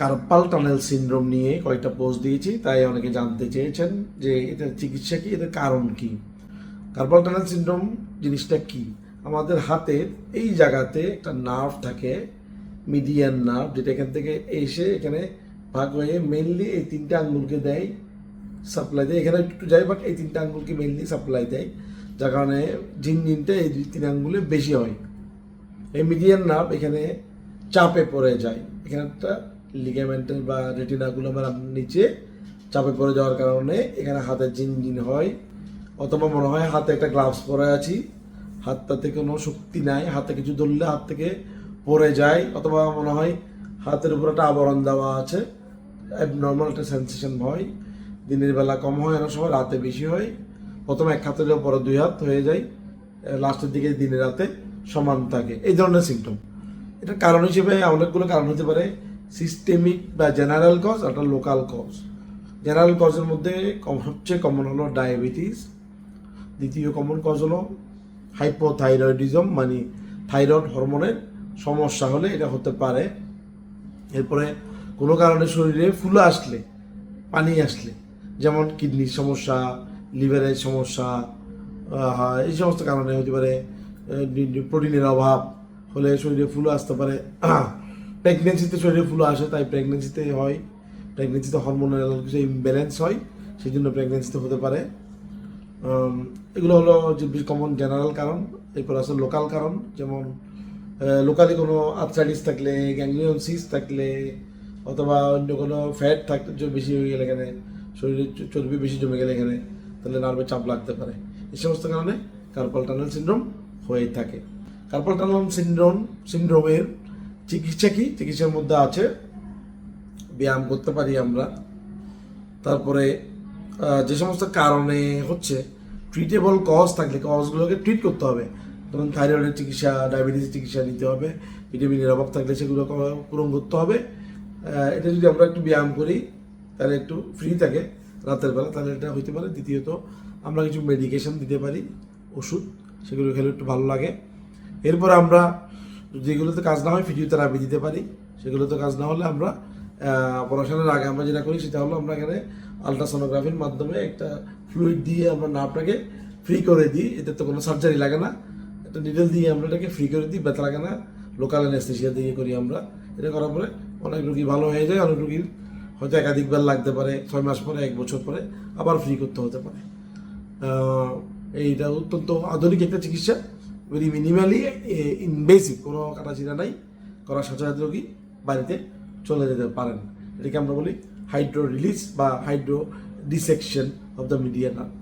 Carpal tunnel syndrome নিয়ে কয়েকটা post দিয়েছি, তাই অনেকে জানতে চেয়েছেন যে এটার চিকিৎসা কি, এটার কারণ কি? কার্পাল টানেল সিনড্রোম জিনিসটা কি? আমাদের হাতের এই জায়গাতে একটা নার্ভ থাকে মিডিয়ান নার্ভ যেটা এখান থেকে এসে এখানে ভাগ হয়ে মেনলি এই তিনটে আঙ্গুলকে দেয় সাপ্লাই দেয়। এখানে একটু যায় বাট এই তিনটে আঙ্গুলকে মেনলি সাপ্লাই দেয়, যার কারণে ঝিনঝিনটা এই দুই তিন আঙ্গুলে বেশি হয়। এই মিডিয়ান নার্ভ এখানে চাপে পড়ে যায়। এখানে একটা লিগামেন্টের বা রেটিনাগুলো আমার নিচে চাপে পড়ে যাওয়ার কারণে এখানে হাতে জিনজিন হয়। অথবা মনে হয় হাতে একটা গ্লাভস পরে আছি হাতটাতে কোনো শক্তি নাই, হাতে কিছু ধরলে হাত থেকে পড়ে যায়, অথবা মনে হয় হাতের উপর একটা আবরণ দেওয়া আছে নর্মাল একটা সেন্সেশন হয়, দিনের বেলা কম হয়, অনেক সময় রাতে বেশি হয়, প্রথমে এক হাতের পরে দুই হাত হয়ে যায় লাস্টের দিকে দিনে রাতে সমান থাকে, এই ধরনের সিমটম এটার কারণ হিসেবে অনেকগুলো কারণ হতে পারে সিস্টেমিক বা জেনারেল কজ একটা লোকাল কজ জেনারেল কজের মধ্যে সবচেয়ে কমন হলো ডায়াবেটিস দ্বিতীয় কমন কজ হলো হাইপোথাইরয়েডিজম মানে থাইরয়েড হরমোনের সমস্যা হলে এটা হতে পারে। এরপরে কোনো কারণে শরীরে ফুলে আসলে, পানি আসলে, যেমন কিডনির সমস্যা লিভারের সমস্যা এই সমস্ত কারণে হতে পারে প্রোটিনের অভাব হলে শরীরে ফুলো আসতে পারে। প্রেগনেন্সিতে শরীরে ফুলো আসে, তাই প্রেগনেন্সিতে হয়। প্রেগনেন্সিতে হরমোনাল কিছু ইমব্যালেন্স হয় সেই জন্য প্রেগনেন্সিতে হতে পারে। এগুলো হলো যে কমন জেনারেল কারণ, এরপর আছে লোকাল কারণ, যেমন লোকালি কোনো আর্থ্রাইটিস থাকলে গ্যাংলিয়ন সিস থাকলে, অথবা অন্য কোনো ফ্যাট থাকতে বেশি হয়ে গেলে এখানে, শরীরে চর্বি বেশি জমে গেলে এখানে, তাহলে নার্ভে চাপ লাগতে পারে। এই সমস্ত কারণে কার্পাল টানেল সিনড্রোম হয়ে থাকে। কার্পাল টানেল সিনড্রোম সিনড্রোমের চিকিৎসা কি? চিকিৎসার মধ্যে আছে। ব্যায়াম করতে পারি আমরা। তারপরে যে সমস্ত কারণে হচ্ছে ট্রিটেবল কজ থাকলে কজগুলোকে ট্রিট করতে হবে। যেমন থাইরয়েডের চিকিৎসা ডায়াবেটিসের চিকিৎসা নিতে হবে। ভিটামিনের অভাব থাকলে সেগুলো পূরণ করতে হবে। এটা যদি আমরা একটু ব্যায়াম করি, তাহলে একটু ফ্রি থাকে। রাতের বেলা তাহলে এটা হইতে পারে। দ্বিতীয়ত, আমরা কিছু মেডিকেশন দিতে পারি। ওষুধ, সেগুলো খেলে একটু ভালো লাগে। এরপর আমরা যেগুলোতে কাজ না হয় ফিজিওথেরাপি দিতে পারি, সেগুলোতে কাজ না হলে আমরা অপারেশনের আগে আমরা যেটা করি সেটা হলো আমরা এখানে আলট্রাসোনোগ্রাফির মাধ্যমে একটা ফ্লুইড দিয়ে আমরা নাপটাকে ফ্রি করে দিই, এতে তো কোনো সার্জারি লাগে না। একটা নিডেল দিয়ে আমরা এটাকে ফ্রি করে দিই, ব্যথা লাগে না। লোকাল অ্যানেস্থেশিয়া দিয়ে করি আমরা। এটা করার পরে অনেক রুগী ভালো হয়ে যায়, অনেক রুগীর হয়তো একাধিকবার লাগতে পারে, ছয় মাস পরে, এক বছর পরে, আবার ফ্রি করতে হতে পারে। এইটা অত্যন্ত আধুনিক একটা চিকিৎসা। ভেরি মিনিমালি ইনভেসিভ কোনো কাটা কাটাছিড়া নাই, করা সাথে রোগী বাড়িতে চলে যেতে পারেন। এটাকে আমরা বলি হাইড্রো রিলিজ বা hydro dissection of the median nerve